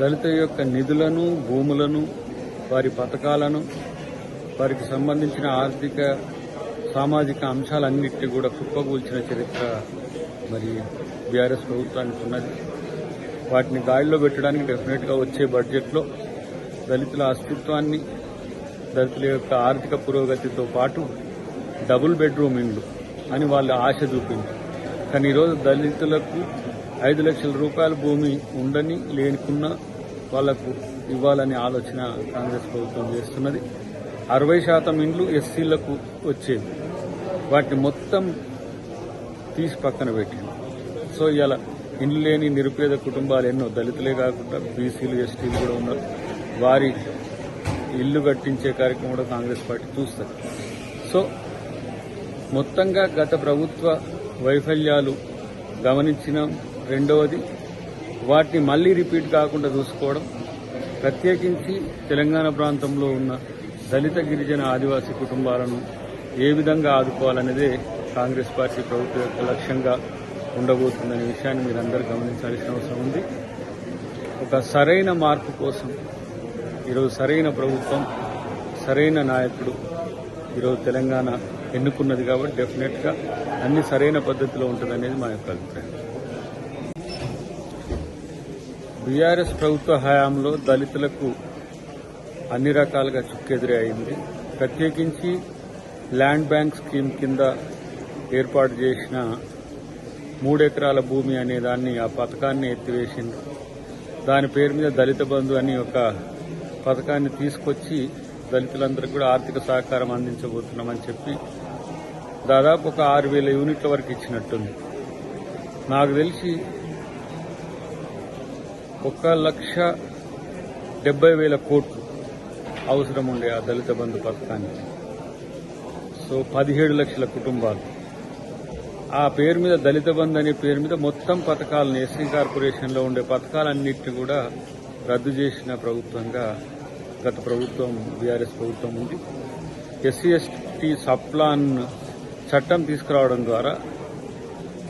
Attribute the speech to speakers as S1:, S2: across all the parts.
S1: దళిత యొక్క నిధులను భూములను వారి పథకాలను వారికి సంబంధించిన ఆర్థిక సామాజిక అంశాలన్నింటినీ కూడా కుప్పగూల్చిన చరిత్ర మరి బీఆర్ఎస్ ప్రభుత్వానికి ఉన్నది. వాటిని గాడిలో పెట్టడానికి డెఫినెట్గా వచ్చే బడ్జెట్లో దళితుల అస్తిత్వాన్ని దళితుల యొక్క ఆర్థిక పురోగతితో పాటు డబుల్ బెడ్రూమ్ ఇండ్లు అని వాళ్ళు ఆశ చూపింది. కానీ ఈరోజు దళితులకు ఐదు లక్షల రూపాయల భూమి ఉండని లేనికున్న వాళ్ళకు ఇవ్వాలనే ఆలోచన కాంగ్రెస్ ప్రభుత్వం చేస్తున్నది. అరవై శాతం ఇండ్లు ఎస్సీలకు వచ్చేవి. వాటిని మొత్తం తీసి పక్కన పెట్టింది. సో ఇలా ఇండ్లు లేని నిరుపేద కుటుంబాలు ఎన్నో దళితులే కాకుండా బీసీలు ఎస్టీలు కూడా ఉన్నారు. వారి ఇల్లు కట్టించే కార్యక్రమం కూడా కాంగ్రెస్ పార్టీ చూస్తారు సో మొత్తంగా గత ప్రభుత్వ వైఫల్యాలు గమనించిన. రెండవది వాటిని మళ్ళీ రిపీట్ కాకుండా చూసుకోవడం. ప్రత్యేకించి తెలంగాణ ప్రాంతంలో ఉన్న దళిత గిరిజన ఆదివాసీ కుటుంబాలను ఏ విధంగా ఆదుకోవాలనేదే కాంగ్రెస్ పార్టీ ప్రభుత్వం యొక్క లక్ష్యంగా ఉండబోతుందనే విషయాన్ని మీరందరూ గమనించాల్సిన అవసరం ఉంది. ఒక సరైన మార్పు కోసం ఈరోజు సరైన ప్రభుత్వం సరైన నాయకుడు ఈరోజు తెలంగాణ ఎన్నుకున్నది కాబట్టి డెఫినెట్గా అన్ని సరైన పద్ధతిలో ఉంటుందనేది మా యొక్క అభిప్రాయం. బీఆర్ఎస్ ప్రభుత్వ హయాంలో దళితులకు అన్ని రకాలుగా చుక్కెదురే అయింది. ప్రత్యేకించి ల్యాండ్ బ్యాంక్ స్కీమ్ కింద ఏర్పాటు చేసిన మూడెకరాల భూమి అనే దాన్ని ఆ పథకాన్ని ఎత్తివేసింది దాని పేరు మీద దళిత బంధు అని ఒక పథకాన్ని తీసుకొచ్చి దళితులందరికీ కూడా ఆర్థిక సహకారం అందించబోతున్నామని చెప్పి దాదాపు ఒక ఆరు వేల యూనిట్ల వరకు ఇచ్చినట్టుంది. నాకు తెలిసి ఒక లక్ష డెబ్బై వేల కోట్లు అవసరం ఉండే ఆ దళిత బంధు పథకానికి. సో పదిహేడు లక్షల కుటుంబాలు. ఆ పేరు మీద దళిత బంధు అనే పేరు మీద మొత్తం పథకాలను ఎస్సీ కార్పొరేషన్లో ఉండే పథకాలన్నింటినీ కూడా రద్దు చేసిన ప్రభుత్వంగా గత ప్రభుత్వం బీఆర్ఎస్ ప్రభుత్వం ఉంది. ఎస్సీ ఎస్టీ సప్లాన్ చట్టం తీసుకురావడం ద్వారా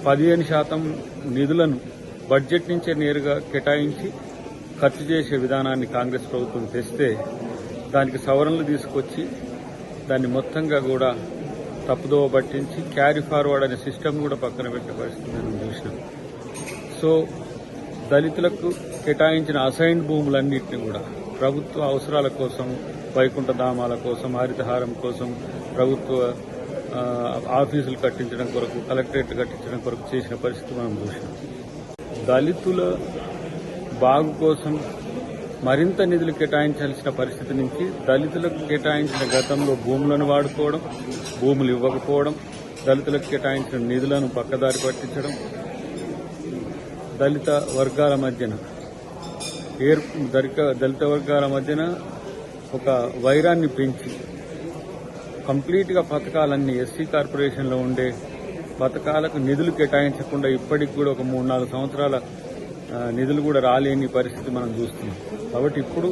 S1: పదిహేను శాతం నిధులను బడ్జెట్ నుంచే నేరుగా కేటాయించి ఖర్చు చేసే విధానాన్ని కాంగ్రెస్ ప్రభుత్వం తెస్తే దానికి సవరణలు తీసుకొచ్చి దాన్ని మొత్తంగా కూడా తప్పుదోవ పట్టించి క్యారీ ఫార్వర్డ్ అనే సిస్టమ్ కూడా పక్కన పెట్టే పరిస్థితి మనం చూసినాం. సో దళితులకు కేటాయించిన అసైన్డ్ భూములన్నింటినీ కూడా ప్రభుత్వ అవసరాల కోసం వైకుంఠ ధామాల కోసం హరితహారం కోసం ప్రభుత్వ ఆఫీసులు కట్టించడం కొరకు కలెక్టరేట్ కట్టించడం కొరకు చేసిన పరిస్థితి మనం చూసినాం. దళితుల బాగు కోసం మరింత నిధులు కేటాయించాల్సిన పరిస్థితి నుంచి దళితులకు కేటాయించిన గతంలో భూములను వాడుకోవడం భూములు ఇవ్వకపోవడం దళితులకు కేటాయించిన నిధులను పక్కదారి పట్టించడం దళిత వర్గాల మధ్యన ఏర్ దళిత- దళిత వర్గాల మధ్యన ఒక వైరాన్ని పెంచి కంప్లీట్గా పథకాలన్నీ ఎస్సీ కార్పొరేషన్లో ఉండే పథకాలకు నిధులు కేటాయించకుండా ఇప్పటికి కూడా ఒక మూడు నాలుగు సంవత్సరాల నిధులు కూడా రాలేని పరిస్థితి మనం చూస్తున్నాం. కాబట్టి ఇప్పుడు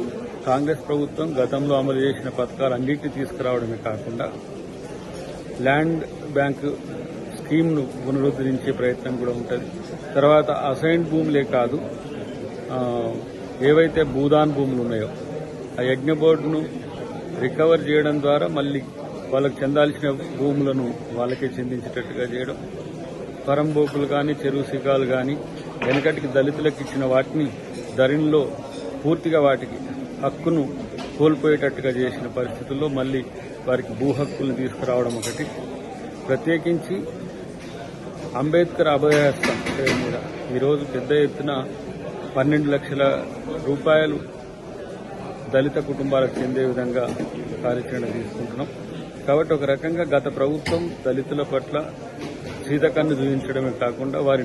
S1: కాంగ్రెస్ ప్రభుత్వం గతంలో అమలు చేసిన పథకాలు అన్నింటినీ తీసుకురావడమే కాకుండా ల్యాండ్ బ్యాంక్ స్కీమ్ను పునరుద్ధరించే ప్రయత్నం కూడా ఉంటుంది. తర్వాత అసైన్ భూములే కాదు ఏవైతే భూదాన్ భూములు ఉన్నాయో ఆ యజ్ఞ బోర్డును రికవర్ చేయడం ద్వారా మళ్ళీ వాళ్ళకి చెందాల్సిన భూములను వాళ్ళకే చెందించేటట్టుగా చేయడం పరంబోకులు కానీ చెరువు శిఖాలు కానీ వెనకటికి దళితులకు ఇచ్చిన వాటిని ధరణిలో పూర్తిగా వాటికి హక్కును కోల్పోయేటట్టుగా చేసిన పరిస్థితుల్లో మళ్ళీ వారికి భూ హక్కులను తీసుకురావడం ఒకటి. ప్రత్యేకించి అంబేద్కర్ అభయహస్తం మీద ఈరోజు పెద్ద ఎత్తున పన్నెండు లక్షల రూపాయలు దళిత కుటుంబాలకు చెందే విధంగా కార్యాచరణ తీసుకుంటున్నాం. కాబట్టి ఒక రకంగా గత ప్రభుత్వం దళితుల పట్ల సీతకన్ను చూపించడమే కాకుండా వారి